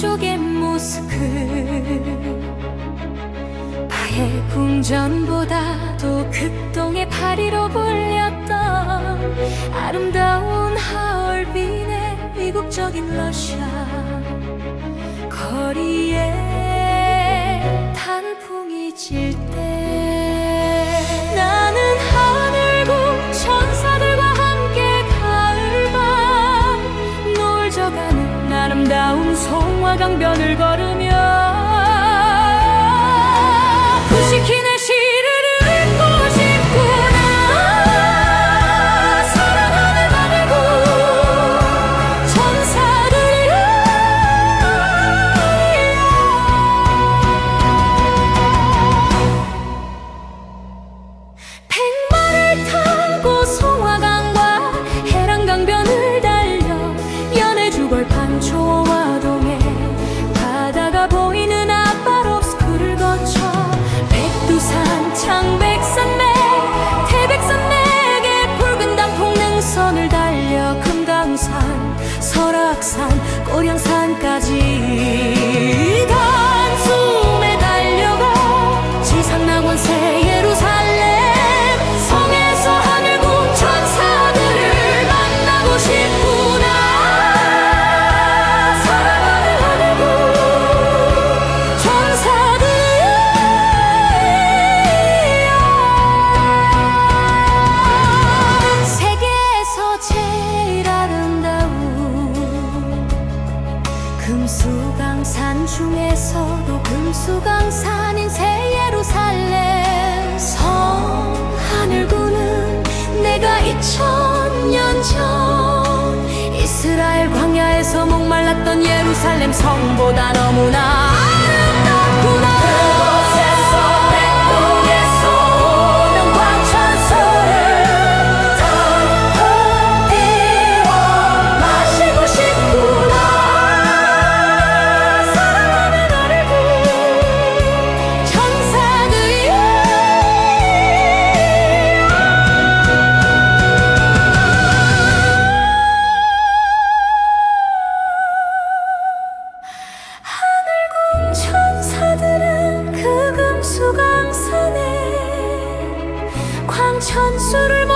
쪽의 모스크 파의 궁전보다도 극동의 파리로 불렸던 아름다운 하얼빈의 미국적인 러시아 거리에 단풍이 질때 송화강변을 걸으며 baksan 금수강산 중에서도 금수강산인 새 예루살렘. 성 하늘구는 내가 2000년 전 이스라엘 광야에서 목말랐던 예루살렘 성보다 너무나 찬수를